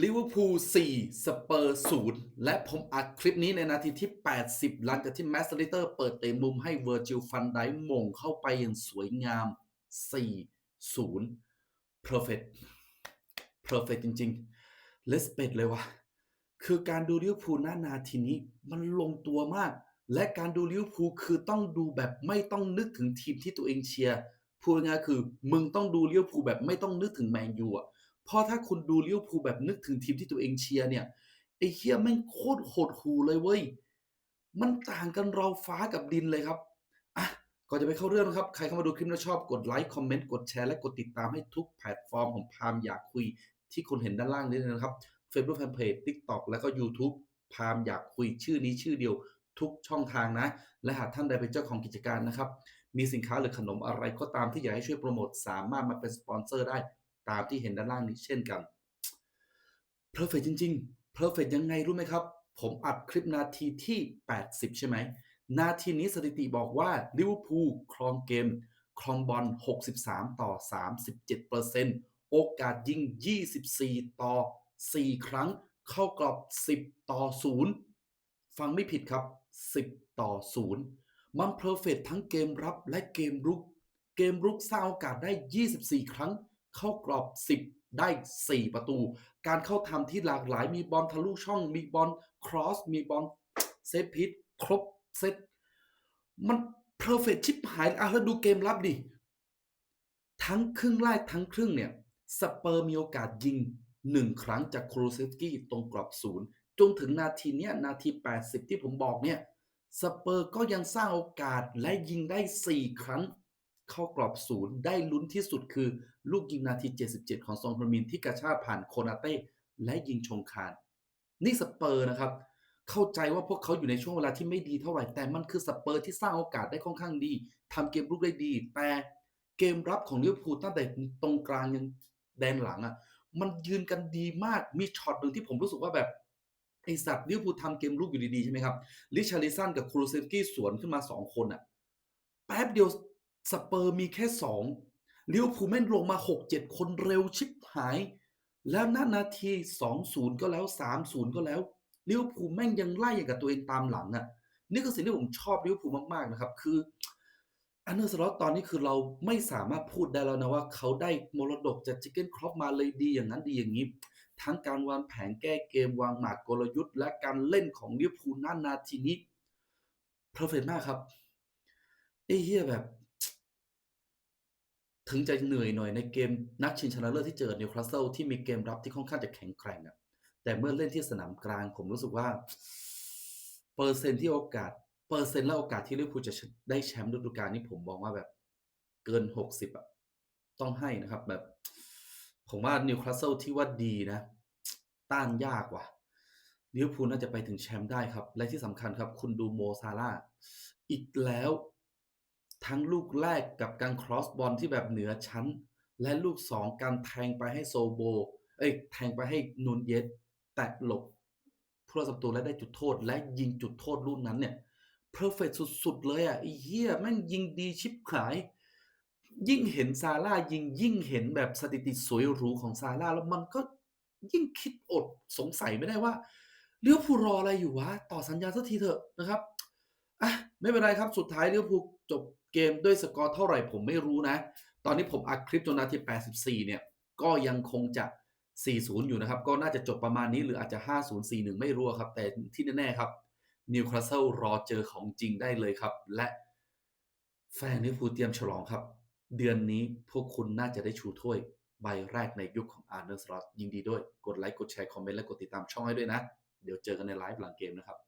ลิเวอร์พูล4สเปอร์0และผมอัดคลิปนี้ในนาทีที่ 80 หลังจากที่แมสลิเตอร์เปิดเตะมุมให้เวอร์จิลฟันไดมงเข้าไปอย่างสวยงาม 4-0 perfect perfect จริงๆเลสเปดเลยวะคือการดูลิเวอร์พูลหน้านาทีนี้มันลงตัวมาก และการดูลิเวอร์พูลคือต้องดูแบบไม่ต้องนึกถึงทีมที่ตัวเองเชียร์พูดง่ายๆคือ มึงต้องดูลิเวอร์พูลแบบไม่ต้องนึกถึงแมนยูอะ เพราะถ้าคุณดูลิเวอร์พูลแบบนึกถึงทีมที่ตัวเองเชียร์เนี่ยไอ้เฮียแม่งโคตรโหดหูเลยเว้ย มันต่างกันเราฟ้ากับดินเลยครับอะก่อนจะไปเข้าเรื่องนะครับ ใครเข้ามาดูคลิปแล้วชอบกดไลค์คอมเมนต์กดแชร์และกดติดตามให้ทุกแพลตฟอร์มของพามอยากคุยที่คุณเห็นด้านล่างนี้นะครับ Facebook Fanpage TikTok แล้วก็ YouTube พามอยากคุยชื่อนี้ชื่อเดียวทุกช่องทางนะ และหากท่านใดเป็นเจ้าของกิจการนะครับ มีสินค้าหรือขนมอะไรก็ตามที่อยากให้ช่วยโปรโมทสามารถมาเป็นสปอนเซอร์ได้ ตามที่เห็นด้านล่างนี้เช่นกัน Perfect จริง ๆ Perfect ยังไงรู้ไหมครับ ผมอัดคลิปนาทีที่ 80 ใช่ไหม นาทีนี้สถิติบอกว่าลิเวอร์พูลครองเกม ครองบอล 63 ต่อ 37%โอกาสยิง 24 ต่อ 4 ครั้ง เข้ากรอบ 10 ต่อ 0 ฟังไม่ผิดครับ 10 ต่อ 0 มันเพอร์เฟกทั้งเกมรับและเกมรุก เกมรุกสร้างโอกาสได้ 24 ครั้ง เข้ากรอบ 10 ได้ 4 ประตู การเข้าทำที่หลากหลายมีบอลทะลุช่อง มีบอลครอส มีบอลเซตพิทครบเซตมันเพอร์เฟกชิบหายอะแล้วดูเกมรับดิ ทั้งครึ่งแรกทั้งครึ่งเนี่ย สเปอร์มีโอกาสยิง1ครั้งจากครูเซฟสกี้ตรงกรอบศูนย์จนถึงนาทีเนี้ยนาที 80 ที่ผมบอกเนี่ย สเปอร์ก็ยังสร้างโอกาสและยิงได้ 4 ครั้ง เข้ากรอบศูนย์ได้ลุ้นที่สุดคือ ลูกยิงนาที 77 ของซองฮมินที่กระชากผ่านโคนาเต้และยิงชงคานนี่สเปอร์นะครับ เข้าใจว่าพวกเขาอยู่ในช่วงเวลาที่ไม่ดีเท่าไหร่ แต่มันคือสเปอร์ที่สร้างโอกาสได้ค่อนข้างดีทำเกมรุกได้ดี แต่เกมรับของลิเวอร์พูลตั้งแต่ตรงกลางยังแดนหลังอะ่ะมันยืนกันดีมากมีช็อตหนึ่งที่ผมรู้สึกว่าแบบไอสัตว์ลิเวอร์พูลทำเกมรุกอยู่ดีๆใช่ไหมครับลิชาริสันกับครูเซฟกี้สวนขึ้นมา 2 คนอะ่ะแป๊บเดียว สเปอร์มีแค่2ลิเวอร์พูลแม่งลงมา 6-7 คนเร็วชิบหาย แล้วนานาที 2-0 ก็แล้ว 3-0 ก็แล้วลิเวอร์พูลแม่งยังไล่อย่างกับตัวเองตามหลังอะ่ะนี่คือสิ่งที่ผมชอบลิเวอร์พูลมาก ๆ นะครับ คืออันเดอร์สล็อตตอนนี้คือเราไม่สามารถพูดได้แล้วนะว่าเขาได้มรดกจากจิกเก้นครอปมาเลยดีอย่างนั้นดีอย่างนี้ ทั้งการวางแผนแก้เกมวางหมากกลยุทธ์ และการเล่นของลิเวอร์พูลนั่นนาทีนี้เพอร์เฟกมากครับไอ้เฮียแบบ ถึงจะเหนื่อยหน่อยในเกมนัดชิงชนะเลิศที่เจอนิวคาสเซิลที่มีเกมรับที่ค่อนข้างจะแข็งแกร่งอะแต่เมื่อเล่นที่สนามกลางผมรู้สึกว่า เปอร์เซ็นต์ที่โอกาส เปอร์เซ็นต์และโอกาสที่ลิเวอร์พูลจะได้แชมป์ฤดูกาลนี้ผมมองว่าแบบเกิน60อะต้องให้นะครับ แบบ ผมว่านิวคาสเซิลที่ว่าดีนะ ต้านยากว่ะลิเวอร์พูลน่าจะไปถึงแชมป์ได้ครับ และที่สำคัญครับ คุณดูโมซาร่าอีกแล้ว ทั้งลูกแรกกับการครอสบอลที่แบบเหนือชั้น และลูกสองการแทงไปให้โซโบ เอ้ยแทงไปให้นูนเยสแตะหลบผู้รักษาประตูและได้จุดโทษ และยิงจุดโทษลูกนั้นเนี่ยเพอร์เฟกสุด ๆ เลยอะไอ้เหี้ยแม่งยิงดีชิบหาย ยิ่งเห็นซาร่ายิงยิ่งเห็นแบบสถิติสวยหรูของซาร่าแล้วมันก็ยิ่งคิดอดสงสัยไม่ได้ว่าเลี้ยวพูลรออะไรอยู่วะ ต่อสัญญาสักทีเถอะนะครับอะไม่เป็นไรครับสุดท้ายเลี้ยวพูลจบ เกมด้วยสกอร์เท่าไหร่ผมไม่รู้นะ ตอนนี้ผมอัดคลิปจนนาที 84 เนี่ย ก็ยังคงจะ 40 อยู่นะครับ ก็น่าจะจบประมาณนี้หรืออาจจะ 50 41 ไม่รู้ครับ แต่ที่แน่ๆครับนิวคาสเซิลรอเจอของจริงได้เลยครับ และแฟนลิวพูเตรียมฉลองครับ เดือนนี้พวกคุณน่าจะได้ชูถ้วยใบแรกในยุคของอาร์เนอร์สลอตยินดีด้วย กดไลค์ กดแชร์ คอมเมนต์ และกดติดตามช่องให้ด้วยนะ เดี๋ยวเจอกันในไลฟ์หลังเกมนะครับ